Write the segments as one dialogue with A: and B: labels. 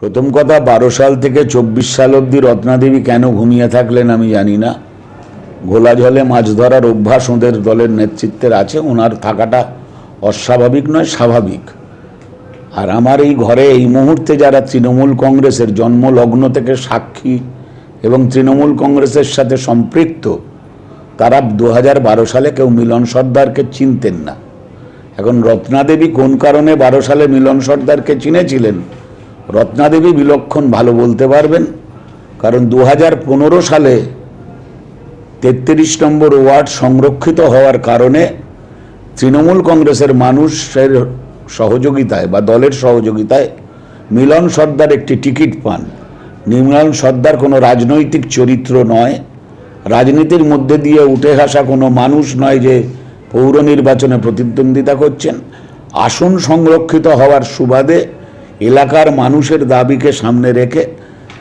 A: প্রথম কথা, বারো সাল থেকে চব্বিশ সাল অবধি রত্নাদেবী কেন ঘুমিয়ে থাকলেন আমি জানি না। ঘোলা জলে মাছ ধরার অভ্যাস ওদের দলের নেতৃত্বের আছে, ওনার থাকাটা অস্বাভাবিক নয়, স্বাভাবিক। আর আমার এই ঘরে এই মুহূর্তে যারা তৃণমূল কংগ্রেসের জন্মলগ্ন থেকে সাক্ষী এবং তৃণমূল কংগ্রেসের সাথে সম্পৃক্ত, তারা দু হাজার বারো সালে কেউ মিলন সর্দারকে চিনতেন না। এখন রত্নাদেবী কোন কারণে বারো সালে মিলন সর্দারকে চিনেছিলেন? রত্নাদেবী বিলক্ষণ ভালো বলতে পারবেন, কারণ দু হাজার পনেরো সালে তেত্রিশ নম্বর ওয়ার্ড সংরক্ষিত হওয়ার কারণে তৃণমূল কংগ্রেসের মানুষের সহযোগিতায় বা দলের সহযোগিতায় মিলন সর্দার একটি টিকিট পান। মিলন সর্দার কোনো রাজনৈতিক চরিত্র নয়, রাজনীতির মধ্যে দিয়ে উঠে আসা কোনো মানুষ নয় যে পৌর নির্বাচনে প্রতিদ্বন্দ্বিতা করছেন। আসন সংরক্ষিত হওয়ার সুবাদে এলাকার মানুষের দাবিকে সামনে রেখে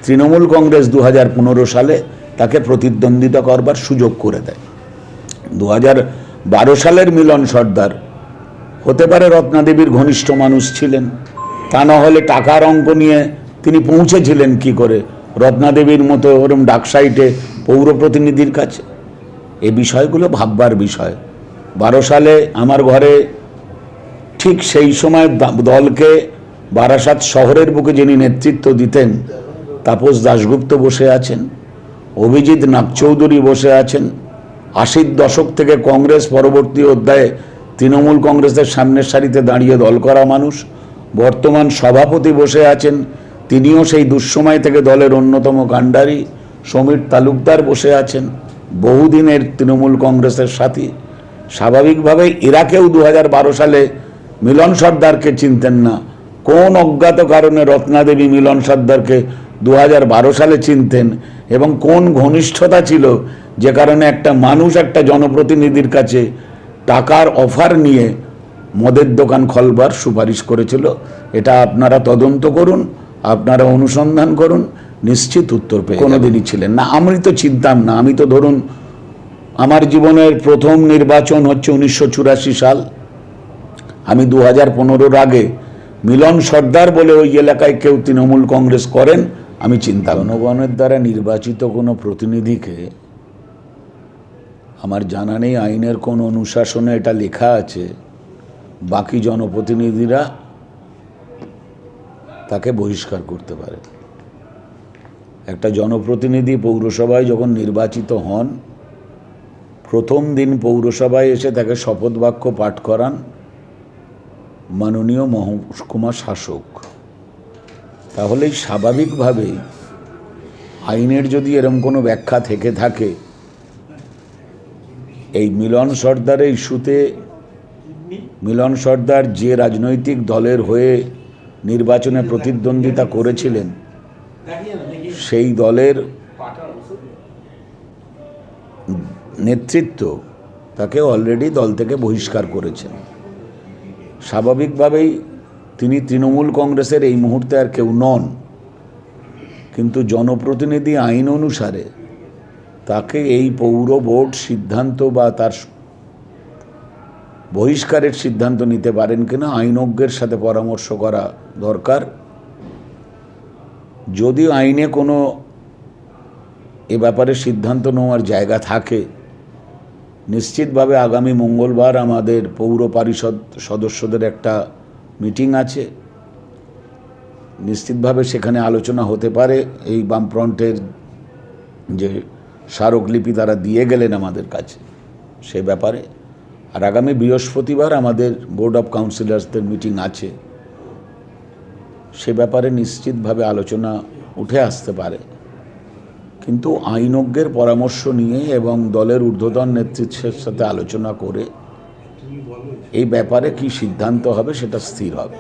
A: তৃণমূল কংগ্রেস দু হাজার পনেরো সালে তাকে প্রতিদ্বন্দ্বিতা করবার সুযোগ করে দেয়। দু বারো সালের মিলন সর্দার, হতে পারে রত্নাদেবীর ঘনিষ্ঠ মানুষ ছিলেন, তা না হলে টাকার অঙ্ক নিয়ে তিনি পৌঁছেছিলেন কি করে রত্নাদেবীর মতো ওরম ডাকসাইটে পৌর প্রতিনিধির কাছে? এ বিষয়গুলো ভাববার বিষয়। বারো সালে আমার ঘরে ঠিক সেই সময় দলকে বারাসাত শহরের বুকে যিনি নেতৃত্ব দিতেন, তাপস দাশগুপ্ত বসে আছেন, অভিজিৎ নাগচৌধুরী বসে আছেন, আশির দশক থেকে কংগ্রেস পরবর্তী অধ্যায়ে তৃণমূল কংগ্রেসের সামনের সারিতে দাঁড়িয়ে দল করা মানুষ, বর্তমান সভাপতি বসে আছেন, তিনিও সেই দুঃসময় থেকে দলের অন্যতম কাণ্ডারি, সমীর তালুকদার বসে আছেন, বহুদিনের তৃণমূল কংগ্রেসের সাথী। স্বাভাবিকভাবে এরা কেউ দু সালে মিলন সর্দারকে চিনতেন না। কোন অজ্ঞাত কারণে রত্নাদেবী মিলন সর্দারকে দু হাজার বারো সালে চিনতেন এবং কোন ঘনিষ্ঠতা ছিল যে কারণে একটা মানুষ একটা জনপ্রতিনিধির কাছে টাকার অফার নিয়ে মদের দোকান খলবার সুপারিশ করেছিল এটা আপনারা তদন্ত করুন আপনারা অনুসন্ধান করুন নিশ্চিত উত্তর পেয়ে কোনোদিনই ছিলেন না। আমি তো চিনতাম না আমি তো ধরুন আমার জীবনের প্রথম নির্বাচন হচ্ছে উনিশশো চুরাশি সাল। আমি দু হাজার পনেরোর আগে মিলন সর্দার বলে ওই এলাকায় কেউ তৃণমূল কংগ্রেস করেন, আমি চিন্তা জনগণের দ্বারা নির্বাচিত কোনো প্রতিনিধিকে আমার জানা নেই, আইনের কোন অনুশাসনে এটা লেখা আছে, বাকি জনপ্রতিনিধিরা তাকে বহিষ্কার করতে পারে। একটা জনপ্রতিনিধি পৌরসভায় যখন নির্বাচিত হন, প্রথম দিন পৌরসভায় এসে তাকে শপথ বাক্য পাঠ করান মাননীয় মহকুমা শাসক, তাহলেই স্বাভাবিকভাবেই আইনের যদি এরম কোনো ব্যাখ্যা থেকে থাকে, এই মিলন সর্দারের ইস্যুতে মিলন সর্দার যে রাজনৈতিক দলের হয়ে নির্বাচনে প্রতিদ্বন্দ্বিতা করেছিলেন, সেই দলের নেতৃত্ব তাকে অলরেডি দল থেকে বহিষ্কার করেছেন। স্বাভাবিকভাবেই তিনি তৃণমূল কংগ্রেসের এই মুহূর্তে আর কেউ নন। কিন্তু জনপ্রতিনিধি আইন অনুসারে তাকে এই পৌর বোর্ড সিদ্ধান্ত বা তার বহিষ্কারের সিদ্ধান্ত নিতে পারেন কিনা আইনজ্ঞের সাথে পরামর্শ করা দরকার। যদি আইনে কোনো এ ব্যাপারে সিদ্ধান্ত নেওয়ার জায়গা থাকে নিশ্চিতভাবে আগামী মঙ্গলবার আমাদের পৌর পরিষদ সদস্যদের একটা মিটিং আছে। নিশ্চিতভাবে সেখানে আলোচনা হতে পারে। এই বামফ্রন্টের যে স্মারকলিপি তারা দিয়ে গেলেন আমাদের কাছে সে ব্যাপারে। আর আগামী বৃহস্পতিবার আমাদের বোর্ড অফ কাউন্সিলার্সদের মিটিং আছে। সে ব্যাপারে নিশ্চিতভাবে আলোচনা উঠে আসতে পারে। কিন্তু আইনজ্ঞের পরামর্শ নিয়ে এবং দলের ঊর্ধ্বতন নেতৃত্বের সাথে আলোচনা করে এই ব্যাপারে কি সিদ্ধান্ত হবে সেটা স্থির হবে।